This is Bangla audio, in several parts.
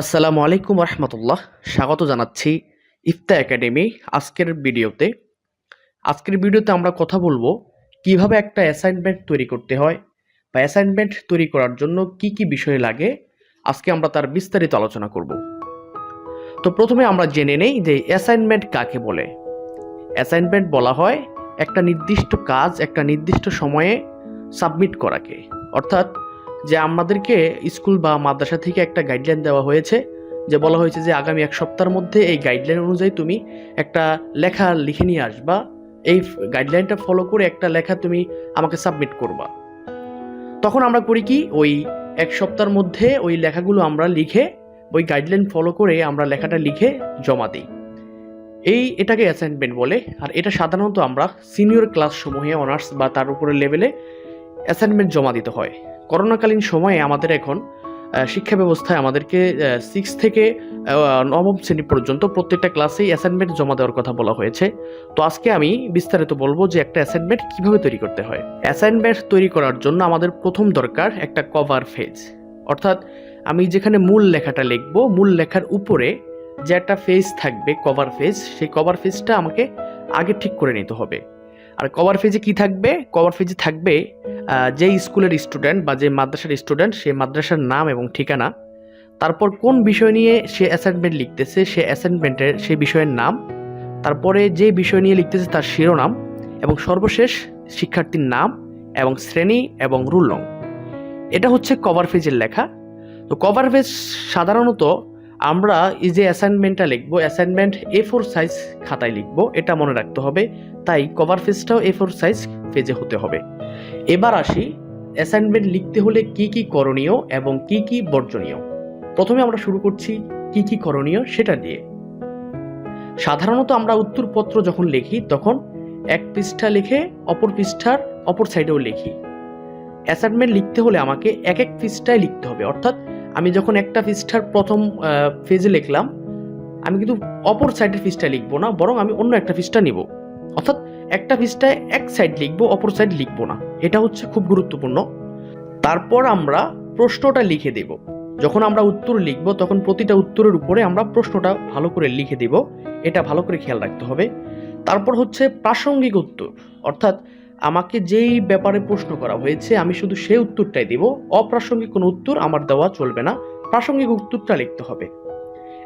আসসালামু আলাইকুম রহমতুল্লাহ। স্বাগত জানাচ্ছি ইফতা একাডেমি আজকের ভিডিওতে। আজকের ভিডিওতে আমরা কথা বলব কীভাবে একটা অ্যাসাইনমেন্ট তৈরি করতে হয় বা অ্যাসাইনমেন্ট তৈরি করার জন্য কি কি বিষয় লাগে। আজকে আমরা তার বিস্তারিত আলোচনা করব। তো প্রথমে আমরা জেনে নেই যে অ্যাসাইনমেন্ট কাকে বলে। অ্যাসাইনমেন্ট বলা হয় একটা নির্দিষ্ট কাজ একটা নির্দিষ্ট সময়ে সাবমিট করাকে। অর্থাৎ যে আমাদেরকে স্কুল বা মাদ্রাসা থেকে একটা গাইডলাইন দেওয়া হয়েছে, যে বলা হয়েছে যে আগামী এক সপ্তাহের মধ্যে এই গাইডলাইন অনুযায়ী তুমি একটা লেখা লিখে নিয়ে আসবা। এই গাইডলাইনটা ফলো করে একটা লেখা তুমি আমাকে সাবমিট করবা। তখন আমরা করি কি, ওই এক সপ্তাহের মধ্যে ওই লেখাগুলো আমরা লিখে, ওই গাইডলাইন ফলো করে আমরা লেখাটা লিখে জমা দিই। এই এটাকে অ্যাসাইনমেন্ট বলে, আর এটা সাধারণত আমরা সিনিয়র ক্লাস সমূহে অনার্স বা তার উপরে লেভেলে অ্যাসাইনমেন্ট জমা দিতে হয়। করোনাকালীন সময়ে আমাদের এখন শিক্ষা ব্যবস্থায় আমাদেরকে সিক্স থেকে নবম শ্রেণি পর্যন্ত প্রত্যেকটা ক্লাসেই অ্যাসাইনমেন্ট জমা দেওয়ার কথা বলা হয়েছে। তো আজকে আমি বিস্তারিত বলব যে একটা অ্যাসাইনমেন্ট কীভাবে তৈরি করতে হয়। অ্যাসাইনমেন্ট তৈরি করার জন্য আমাদের প্রথম দরকার একটা কভার ফেজ অর্থাৎ আমি যেখানে মূল লেখাটা লিখব, মূল লেখার উপরে যে একটা ফেজ থাকবে কভার ফেজ সেই কভার ফেজটা আমাকে আগে ঠিক করে নিতে হবে। আর কভার ফেজে কি থাকবে? কভার ফেজে থাকবে যে স্কুলের স্টুডেন্ট বা যে মাদ্রাসার স্টুডেন্ট সে মাদ্রাসার নাম এবং ঠিকানা, তারপর কোন বিষয় নিয়ে সে অ্যাসাইনমেন্ট লিখতেছে, সে অ্যাসাইনমেন্টের সে বিষয়ের নাম, তারপরে যে বিষয় নিয়ে লিখতেছে তার শিরোনাম, এবং সর্বশেষ শিক্ষার্থীর নাম এবং শ্রেণি এবং রুল এটা হচ্ছে কভার পেজের লেখা। তো কভার পেজ সাধারণত আমরা এই যে অ্যাসাইনমেন্টটা লিখব অ্যাসাইনমেন্ট এ ফোর সাইজ খাতায় লিখব, এটা মনে রাখতে হবে, তাই কভার পেজটাও এ ফোর সাইজ পেজে হতে হবে। এবার আসি অ্যাসাইনমেন্ট লিখতে হলে কি কি করণীয় এবং কি কি বর্জনীয়। প্রথমে আমরা শুরু করছি কি কি করণীয় সেটা দিয়ে সাধারণত আমরা উত্তরপত্র যখন লিখি, তখন এক পৃষ্ঠা লিখে অপর পৃষ্ঠার অপর সাইডেও লিখি। অ্যাসাইনমেন্ট লিখতে হলে আমাকে এক এক পৃষ্ঠায় লিখতে হবে, অর্থাৎ আমি যখন একটা পৃষ্ঠার প্রথম পেজে লিখলাম, আমি কিন্তু অপর সাইডের পৃষ্ঠায় লিখব না, বরং আমি অন্য একটা পৃষ্ঠা নিব। অর্থাৎ একটা পৃষ্ঠায় এক সাইড লিখব, অপর সাইড লিখব না। এটা হচ্ছে খুব গুরুত্বপূর্ণ। তারপর আমরা প্রশ্নটা লিখে দেব। যখন আমরা উত্তর লিখব, তখন প্রতিটা উত্তরের উপরে আমরা প্রশ্নটা ভালো করে লিখে দেব। এটা ভালো করে খেয়াল রাখতে হবে। তারপর হচ্ছে প্রাসঙ্গিক উত্তর। অর্থাৎ আমাকে যেই ব্যাপারে প্রশ্ন করা হয়েছে, আমি শুধু সেই উত্তরটাই দেব। অপ্রাসঙ্গিক কোনো উত্তর আমার দেওয়া চলবে না। প্রাসঙ্গিক উত্তরটা লিখতে হবে।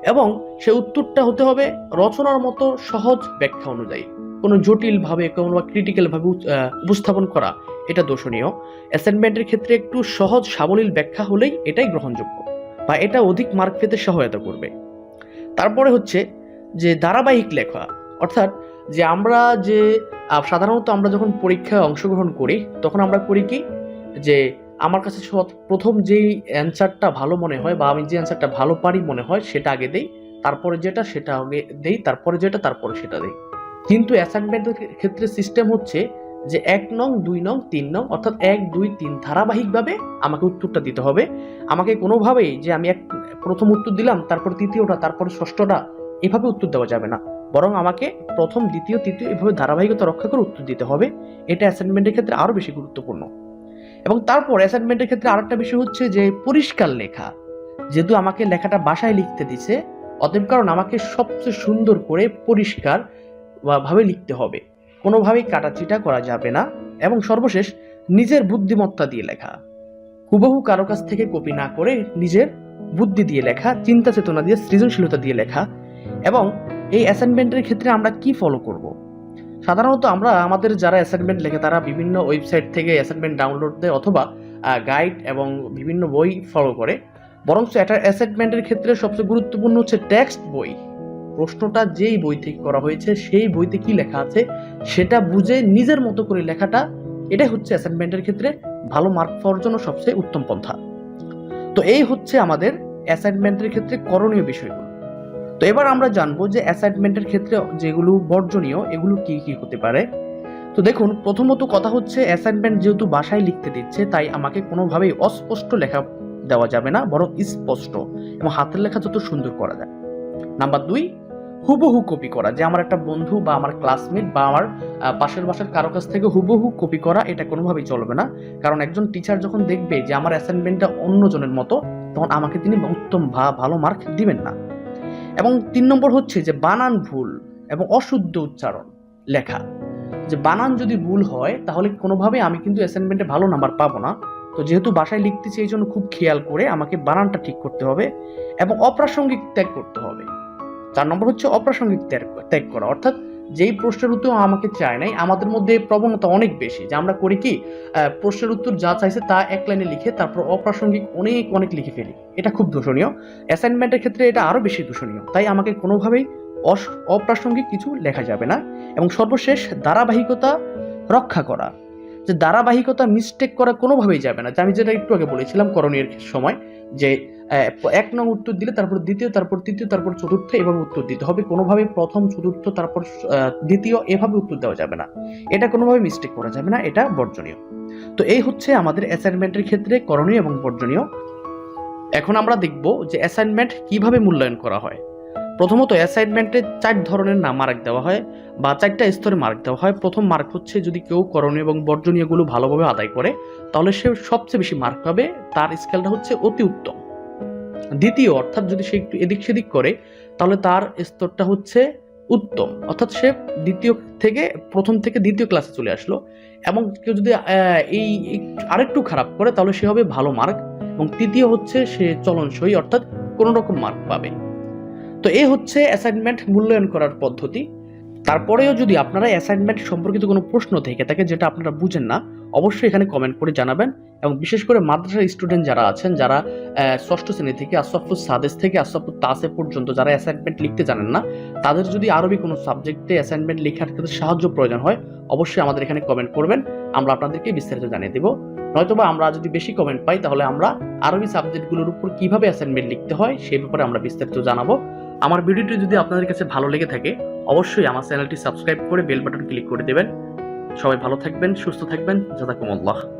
এবং সে উত্তরটা হতে হবে রচনার মতো সহজ ব্যাখ্যা অনুযায়ী। কোনো জটিলভাবে, কোনো বা ক্রিটিক্যালভাবে উপস্থাপন করা, এটা দোষণীয় অ্যাসাইনমেন্টের ক্ষেত্রে একটু সহজ সাবলীল ব্যাখ্যা হলেই এটাই গ্রহণযোগ্য বা এটা অধিক মার্ক পেতে সহায়তা করবে। তারপরে হচ্ছে যে ধারাবাহিক লেখা, অর্থাৎ যে আমরা যে সাধারণত আমরা যখন পরীক্ষায় অংশগ্রহণ করি, তখন আমরা করি কি? যে, আমার কাছে প্রথম যেই অ্যান্সারটা ভালো মনে হয় বা আমি যে অ্যান্সারটা ভালো পারি মনে হয়, সেটা আগে দেই। তারপরে যেটা, সেটা আগে দেই। তারপরে যেটা, তারপরে সেটা দেই। কিন্তু অ্যাসাইনমেন্টের ক্ষেত্রে সিস্টেম হচ্ছে যে, এক নং, দুই নং, তিন নং, অর্থাৎ এক, দুই, তিন ধারাবাহিকভাবে আমাকে উত্তরটা দিতে হবে। আমাকে কোনোভাবেই যে আমি এক, প্রথম উত্তর দিলাম, তারপর তৃতীয়টা, তারপর ষষ্ঠটা, এভাবে উত্তর দেওয়া যাবে না। বরং আমাকে প্রথম, দ্বিতীয়, তৃতীয় এভাবে ধারাবাহিকতা রক্ষা করে উত্তর দিতে হবে। এটা অ্যাসাইনমেন্টের ক্ষেত্রে আরও বেশি গুরুত্বপূর্ণ। এবং তারপর অ্যাসাইনমেন্টের ক্ষেত্রে আরেকটা বিষয় হচ্ছে যে, পরিষ্কার লেখা। যেহেতু আমাকে লেখাটা বাসায় লিখতে দিছে, অতএব কারণ আমাকে সবচেয়ে সুন্দর করে পরিষ্কার ভাবে লিখতে হবে। কোনোভাবেই কাটাচিটা করা যাবে না এবং সর্বশেষ নিজের বুদ্ধিমত্তা দিয়ে লেখা। হুবহু কারও কাছ থেকে কপি না করে নিজের বুদ্ধি দিয়ে লেখা চিন্তা চেতনা দিয়ে সৃজনশীলতা দিয়ে লেখা এবং এই অ্যাসাইনমেন্টের ক্ষেত্রে আমরা কি ফলো করব? সাধারণত আমরা আমাদের যারা অ্যাসাইনমেন্ট লেখে তারা বিভিন্ন ওয়েবসাইট থেকে অ্যাসাইনমেন্ট ডাউনলোড দেয় অথবা গাইড এবং বিভিন্ন বই ফলো করে। বরং একটা অ্যাসাইনমেন্টের ক্ষেত্রে সবচেয়ে গুরুত্বপূর্ণ হচ্ছে টেক্সট বই। প্রশ্নটা যেই বই থেকে করা হয়েছে, সেই বইতে কি লেখা আছে, সেটা বুঝে নিজের মতো করে লেখাটা, এটাই হচ্ছে অ্যাসাইনমেন্টের ক্ষেত্রে ভালো মার্ক পাওয়ার জন্য সবচেয়ে উত্তম পন্থা। তো এই হচ্ছে আমাদের অ্যাসাইনমেন্টের ক্ষেত্রে করণীয় বিষয়গুলো। তো এবার আমরা জানব যে অ্যাসাইনমেন্টের ক্ষেত্রে যেগুলো বর্জনীয়, এগুলো কি কি হতে পারে। তো দেখুন, প্রথমত কথা হচ্ছে অ্যাসাইনমেন্ট যেহেতু বাসায় লিখতে দিচ্ছে, তাই আমাকে কোনোভাবেই অস্পষ্ট লেখা দেওয়া যাবে না, বরং স্পষ্ট এবং হাতের লেখা যত সুন্দর করা যায়। নাম্বার দুই, হুবহু কপি করা, যে আমার একটা বন্ধু বা আমার ক্লাসমেট বা আমার পাশের বাসার কারও কাছ থেকে হুবহু কপি করা, এটা কোনোভাবেই চলবে না। কারণ একজন টিচার যখন দেখবে যে আমার অ্যাসাইনমেন্টটা অন্যজনের মতো, তখন আমাকে তিনি উত্তম ভা ভালো মার্ক দিবেন না। এবং তিন নম্বর হচ্ছে যে বানান ভুল এবং অশুদ্ধ উচ্চারণ লেখা। যে বানান যদি ভুল হয়, তাহলে কোনোভাবে আমি কিন্তু অ্যাসাইনমেন্টে ভালো নাম্বার পাবো না। তো যেহেতু বাসায় লিখতেছি, এই জন্য খুব খেয়াল করে আমাকে বানানটা ঠিক করতে হবে এবং অপ্রাসঙ্গিক ত্যাগ করতে হবে। চার নম্বর হচ্ছে অপ্রাসঙ্গিক ত্যাগ ত্যাগ করা। অর্থাৎ যেই প্রশ্নের উত্তর আমাকে চায় নাই, আমাদের মধ্যে প্রবণতা অনেক বেশি যে আমরা করি কি প্রশ্নের উত্তর যা চাইছে তা এক লাইনে লিখে তারপর অপ্রাসঙ্গিক অনেক অনেক লিখে ফেলি। এটা খুব দূষণীয়। অ্যাসাইনমেন্টের ক্ষেত্রে এটা আরও বেশি দূষণীয়। তাই আমাকে কোনোভাবেই অস- অপ্রাসঙ্গিক কিছু লেখা যাবে না এবং সর্বশেষ ধারাবাহিকতা রক্ষা করা। যে ধারাবাহিকতা মিস্টেক করা কোনোভাবেই যাবে না। যে আমি যেটা একটু আগে বলেছিলাম করণীয় সময় যে এক নং উত্তর দিলে, তারপর দ্বিতীয়, তারপর তৃতীয়, তারপর চতুর্থ এভাবে উত্তর দিতে হবে। কোনোভাবে প্রথম, চতুর্থ, তারপর দ্বিতীয় এভাবে উত্তর দেওয়া যাবে না। এটা কোনোভাবে মিস্টেক করা যাবে না, এটা বর্জনীয়। তো এই হচ্ছে আমাদের অ্যাসাইনমেন্টের ক্ষেত্রে করণীয় এবং বর্জনীয়। এখন আমরা দেখব যে অ্যাসাইনমেন্ট কীভাবে মূল্যায়ন করা হয়। প্রথমত অ্যাসাইনমেন্টে চার ধরনের না মার্ক দেওয়া হয় বা চারটা স্তরে মার্ক দেওয়া হয়। প্রথম মার্ক হচ্ছে যদি কেউ করণীয় এবং বর্জনীয়গুলো ভালোভাবে আদায় করে, তাহলে সে সবচেয়ে বেশি মার্ক পাবে। তার স্কেলটা হচ্ছে অতি উত্তম। দ্বিতীয়, অর্থাৎ যদি সে একটু এদিক সেদিক করে, তাহলে তার স্তরটা হচ্ছে উত্তম। অর্থাৎ সে দ্বিতীয় থেকে, প্রথম থেকে দ্বিতীয় ক্লাসে চলে আসলো এবং কেউ যদি এই আরেকটু খারাপ করে, তাহলে সে হবে ভালো মার্ক এবং তৃতীয় হচ্ছে সে চলনসই, অর্থাৎ কোনো রকম মার্ক পাবে। তো এই হচ্ছে অ্যাসাইনমেন্ট মূল্যায়ন করার পদ্ধতি। তারপরেও যদি আপনারা অ্যাসাইনমেন্ট সম্পর্কিত কোনো প্রশ্ন থেকে থাকে যেটা আপনারা বুঝেন না, অবশ্যই এখানে কমেন্ট করে জানাবেন এবং বিশেষ করে মাদ্রাসার স্টুডেন্ট যারা আছেন, যারা ষষ্ঠ শ্রেণি থেকে আসাফুর সাদেস থেকে আসাফুর তাসে পর্যন্ত যারা অ্যাসাইনমেন্ট লিখতে জানেন না, তাদের যদি আরবি কোনো সাবজেক্টে অ্যাসাইনমেন্ট লেখার ক্ষেত্রে সাহায্য প্রয়োজন হয়, অবশ্যই আমাদের এখানে কমেন্ট করবেন, আমরা আপনাদেরকে বিস্তারিত জানিয়ে দেব। নয়তোবা আমরা যদি বেশি কমেন্ট পাই, তাহলে আমরা আরবি সাবজেক্টগুলোর উপর কীভাবে অ্যাসাইনমেন্ট লিখতে হয়, সেই ব্যাপারে আমরা বিস্তারিত জানাব। আমার ভিডিওটি যদি আপনাদের কাছে ভালো লেগে থাকে অবশ্যই আমার চ্যানেলটি সাবস্ক্রাইব করে বেল বাটন ক্লিক করে দেবেন। সবাই ভালো থাকবেন, সুস্থ থাকবেন। জাজাকুমুল্লাহ।